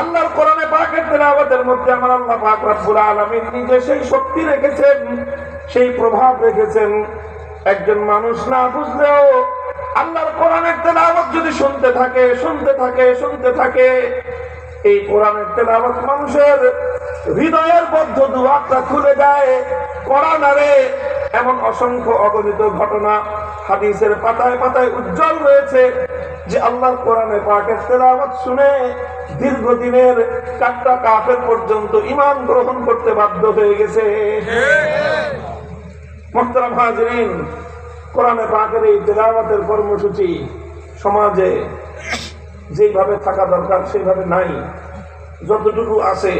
আল্লাহর কোরআনে পাকের তেলাওয়াতের মধ্যে আমার আল্লাহ পাক রব্বুল আলামিন নিজে সেই শক্তি রেখেছেন, সেই প্রভাব রেখেছেন। একজন মানুষ না বুঝলেও আল্লাহর কোরআনের তেলাওয়াত যদি শুনতে থাকে শুনতে থাকে শুনতে থাকে, এই কোরআনের তেলাওয়াত মানুষের হৃদয়ের বদ্ধ দুয়ারটা খুলে যায় কোরআনারে এমন অসংখ্য অগণিত ঘটনা হাদিসের পাতায় পাতায় উজ্জ্বল রয়েছে। যে আল্লাহর কোরআনে পাকের তেলাওয়াত শুনে দীর্ঘদিনের কাট্টা কাফের পর্যন্ত ইমান গ্রহণ করতে বাধ্য হয়ে গেছে। হাজরিন, কোরআনে এই কর্মসূচি সমাজে যেইভাবে থাকা দরকার সেইভাবে নাই। যতটুকু আছে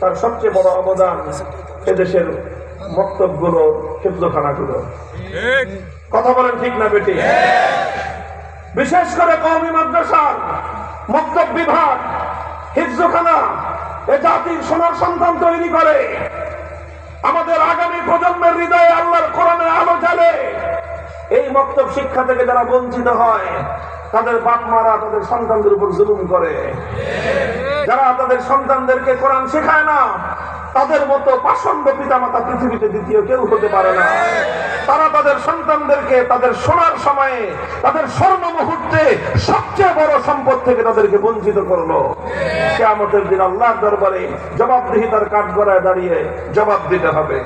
তার সবচেয়ে বড় অবদান ক্ষেত্রখানাগুলো কথা বলেন ঠিক না বেটি বিশেষ করে কওমি মাদ্রাসার মক্তব বিভাগ, হিফজখানা, এ জাতির সোনার সন্তান তৈরি করে। আমাদের আগামী প্রজন্মের হৃদয়ে আল্লাহর কোরআনের আলো জ্বালে। এই মক্তব শিক্ষা থেকে যারা বঞ্চিত হয়, তাদের বাপ মারা তাদের সন্তানদের উপর জুলুম করে। যারা তাদের সন্তানদেরকে কোরআন শেখায় না, তাদের মতো পাষণ্ড পিতামাতা পৃথিবীতে দ্বিতীয় কেউ হতে পারে না। তারা তাদের সন্তানদেরকে তাদের সোনার সময়ে, তাদের স্বর্ণ মুহূর্তে সবচেয়ে বড় সম্পদ থেকে তাদেরকে বঞ্চিত করল। কেয়ামতের দিন আল্লাহর দরবারে জবাবদিহিতার কাঠ গড়ায় দাঁড়িয়ে জবাব দিতে হবে।